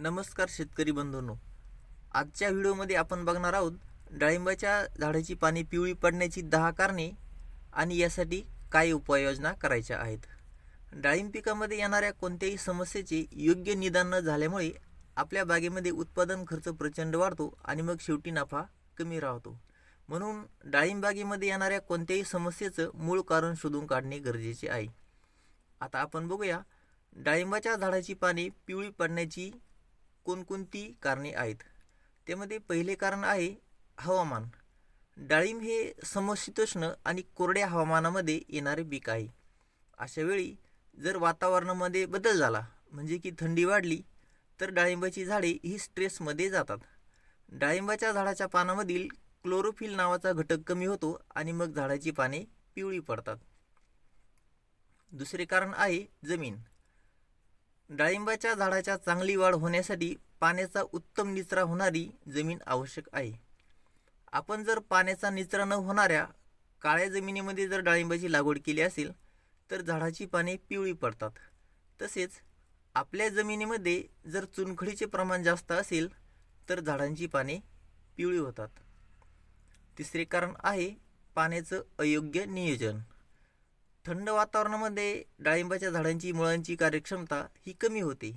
नमस्कार शेतकरी बंधूंनो. आजच्या व्हिडिओमध्ये आपण बघणार आहोत डाळिंबाच्या झाडाची पाने पिवळी पडण्याची दहा कारणे आणि यासाठी काय उपाययोजना करायच्या आहेत. डाळिंब पिकामध्ये येणाऱ्या कोणत्याही समस्येचे योग्य निदान न झाल्यामुळे आपल्या बागेमध्ये उत्पादन खर्च प्रचंड वाढतो आणि मग शेवटी नफा कमी राहतो. म्हणून डाळिंब बागेमध्ये येणाऱ्या कोणत्याही समस्येचं मूळ कारण शोधून काढणे गरजेचे आहे. आता आपण बघूया डाळिंबाच्या झाडाची पाने पिवळी पडण्याची कोणकोणती कारणे आहेत? त्यामध्ये पहिले कारण आहे हवामान. डाळिंब हे समशीतोष्ण आणि कोरड्या हवामानामध्ये येणारे पीक आहे. अशा वेळी जर वातावरणामध्ये बदल झाला म्हणजे की थंडी वाढली तर डाळिंबाची झाडे ही स्ट्रेसमध्ये जातात. डाळिंबाच्या झाडाच्या पानामधील क्लोरोफिल नावाचा घटक कमी होतो आणि मग झाडाची पाने पिवळी पडतात. दुसरे कारण आहे जमीन. डाळिंबाच्या झाडाच्या चांगली वाढ होण्यासाठी पाण्याचा उत्तम निचरा होणारी जमीन आवश्यक आहे. आपण जर पाण्याचा निचरा न होणाऱ्या काळ्या जमिनीमध्ये जर डाळिंबाची लागवड केली असेल तर झाडाची पाने पिवळी पडतात. तसेच आपल्या जमिनीमध्ये जर चुनखडीचे प्रमाण जास्त असेल तर झाडांची पाने पिवळी होतात. तिसरे कारण आहे पाण्याचं अयोग्य नियोजन. थंड वातावरणामध्ये डाळिंबाच्या झाडांची मुळांची कार्यक्षमता ही कमी होते.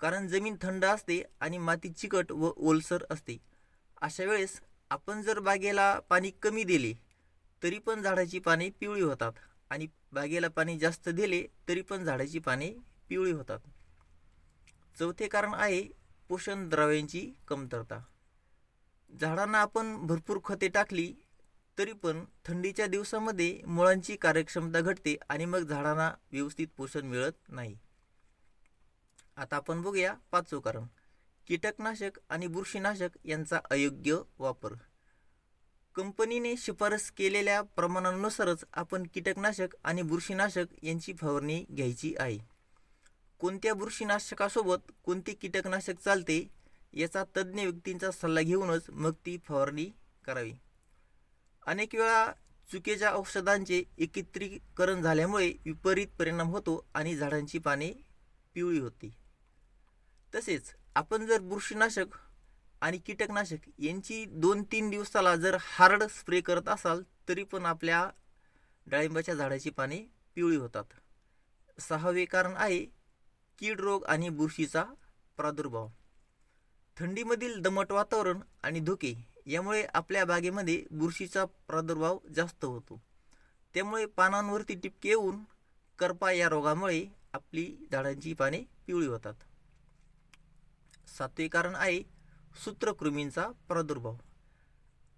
कारण जमीन थंड असते आणि माती चिकट व ओलसर असते. अशा वेळेस आपण जर बागेला पाणी कमी दिले तरी पण झाडाची पाने पिवळी होतात. आणि बागेला पाणी जास्त दिले तरी पण झाडाची पाने पिवळी होतात. चौथे कारण आहे पोषण द्रव्यांची कमतरता. झाडांना आपण भरपूर खते टाकली तरी पण थंडीच्या दिवसामध्ये मुळांची कार्यक्षमता घटते आणि मग झाडांना व्यवस्थित पोषण मिळत नाही. आता आपण बघूया पाचवं कारण. कीटकनाशक आणि बुरशीनाशक यांचा अयोग्य वापर. कंपनीने शिफारस केलेल्या प्रमाणानुसारच आपण कीटकनाशक आणि बुरशीनाशक यांची फवारणी घ्यायची आहे. कोणत्या बुरशीनाशकासोबत कोणते कीटकनाशक चालते याचा तज्ज्ञ व्यक्तींचा सल्ला घेऊनच मग ती फवारणी करावी. अनेक वेळा चुकीच्या औषधांचे एकत्रीकरण झाल्यामुळे विपरीत परिणाम होतो आणि झाडांची पाने पिवळी होती. तसेच आपण जर बुरशीनाशक आणि कीटकनाशक यांची दोन तीन दिवसाला जर हार्ड स्प्रे करत असाल तरी पण आपल्या डाळिंबाच्या झाडाची पाने पिवळी होतात. सहावे कारण आहे कीड रोग आणि बुरशीचा प्रादुर्भाव. थंडीमधील दमट वातावरण आणि धुके यामुळे आपल्या बागेमध्ये बुरशीचा प्रादुर्भाव जास्त होतो. त्यामुळे पानांवरती टिपके येऊन करपा या रोगामुळे आपली झाडांची पाने पिवळी होतात. सातवे कारण आहे सूत्रकृमींचा प्रादुर्भाव.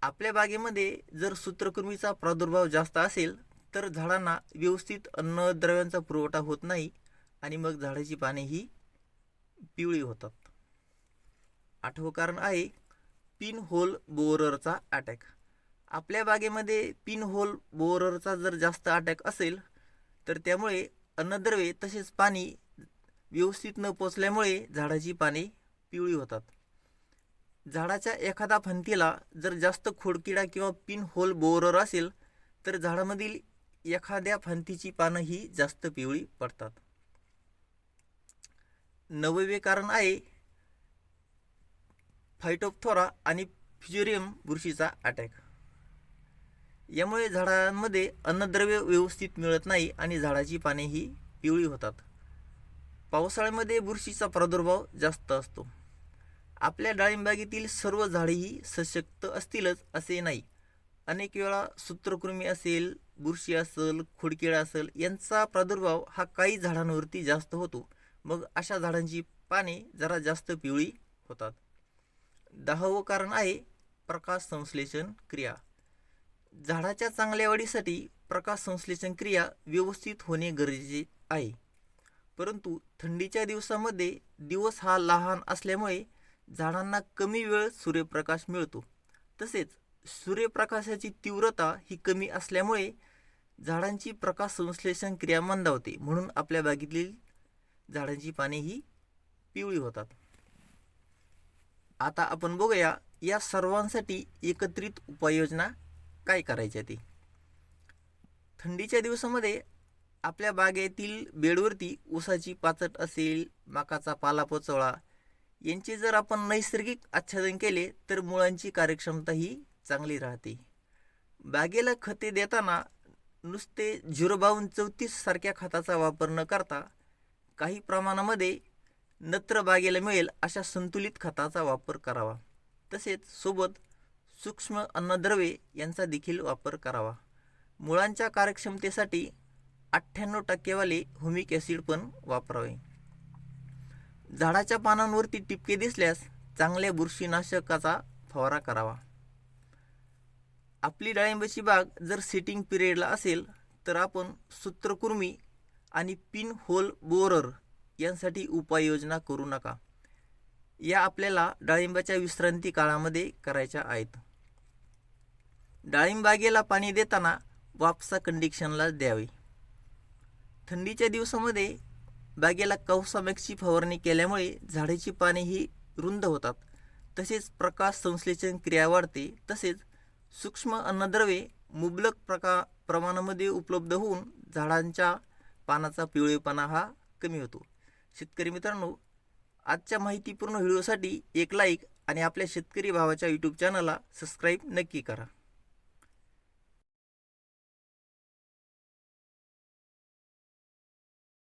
आपल्या बागेमध्ये जर सूत्रकृमीचा प्रादुर्भाव जास्त असेल तर झाडांना व्यवस्थित अन्नद्रव्यांचा पुरवठा होत नाही आणि मग झाडाची पाने ही पिवळी होतात. आठवं कारण आहे पिन होल बोररचा अटॅक आपल्या बागेमध्ये पिन होल बोररचा जर जास्त अटॅक असेल तर त्यामुळे अन्नद्रव्ये तसेच पाणी व्यवस्थित न पोचल्यामुळे झाडाची पाने पिवळी होतात. झाडाच्या एखादा फंतीला जर जास्त खोडकिडा किंवा पिन होल बोरर असेल तर झाडामधील एखाद्या फंतीची पानं ही जास्त पिवळी पडतात. नववे कारण आहे फायटोप्थोरा आणि फ्युजेरियम बुरशीचा अटॅक. यामुळे झाडांमध्ये अन्नद्रव्य व्यवस्थित मिळत नाही आणि झाडाची पाने ही पिवळी होतात. पावसाळ्यामध्ये बुरशीचा प्रादुर्भाव जास्त असतो. आपल्या डाळिंबागेतील सर्व झाडेही सशक्त असतीलच असे नाही. अनेक वेळा सूत्रकृमी असेल बुरशी असेल खोडकिळा असेल यांचा प्रादुर्भाव हा काही झाडांवरती जास्त होतो. मग अशा झाडांची पाने जरा जास्त पिवळी होतात. दहावं कारण आहे प्रकाश संश्लेषण क्रिया. झाडाच्या चांगल्या वाढीसाठी प्रकाश संश्लेषण क्रिया व्यवस्थित होणे गरजेचे आहे. परंतु थंडीच्या दिवसामध्ये दिवस हा लहान असल्यामुळे झाडांना कमी वेळ सूर्यप्रकाश मिळतो. तसेच सूर्यप्रकाशाची तीव्रता ही कमी असल्यामुळे झाडांची प्रकाश संश्लेषण क्रिया मंदावते म्हणून आपल्या बागेतील झाडांची पाने ही पिवळी होतात. आता आपण बघूया या सर्वांसाठी एकत्रित उपाययोजना काय करायच्या ती? थंडीच्या दिवसामध्ये आपल्या बागेतील बेडवरती ऊसाची पाचट असेल मकाचा पालापोचोळा यांचे जर आपण नैसर्गिक आच्छादन केले तर मुळांची कार्यक्षमता ही चांगली राहते. बागेला खते देताना नुसते झिरो बावन्न चौतीस सारख्या खताचा वापर न करता काही प्रमाणामध्ये नत्र बागेला मिळेल अशा संतुलित खताचा वापर करावा. तसेच सोबत सूक्ष्म अन्नद्रव्ये यांचा देखील वापर करावा. मुळांच्या कार्यक्षमतेसाठी अठ्ठ्याण्णव टक्केवाले हुमिक ॲसिड पण वापरावे. झाडाच्या पानांवरती टिपके दिसल्यास चांगल्या बुरशीनाशकाचा फवारा करावा. आपली डाळिंबाची बाग जर सिटिंग पिरियडला असेल तर आपण सूत्रकुर्मी आणि पिन होल बोरर यांसाठी उपाययोजना करू नका. या आपल्याला डाळिंबाच्या विश्रांती काळामध्ये करायच्या आहेत. डाळिंबागेला पाणी देताना वापसा कंडिक्शनला द्यावे. थंडीच्या दिवसामध्ये बागेला कवसामॅक्सची फवारणी केल्यामुळे झाडाची पाने ही रुंद होतात. तसेच प्रकाश संश्लेषण क्रिया वाढते. तसेच सूक्ष्म अन्नद्रव्ये मुबलक प्रका प्रमाणामध्ये उपलब्ध होऊन झाडांच्या पानाचा पिवळेपणा हा कमी होतो. शेतकरी मित्रांनो आजच्या माहितीपूर्ण व्हिडिओसाठी एक लाईक आणि आपल्या शेतकरी भावाच्या यूट्यूब चॅनलला सबस्क्राईब नक्की करा.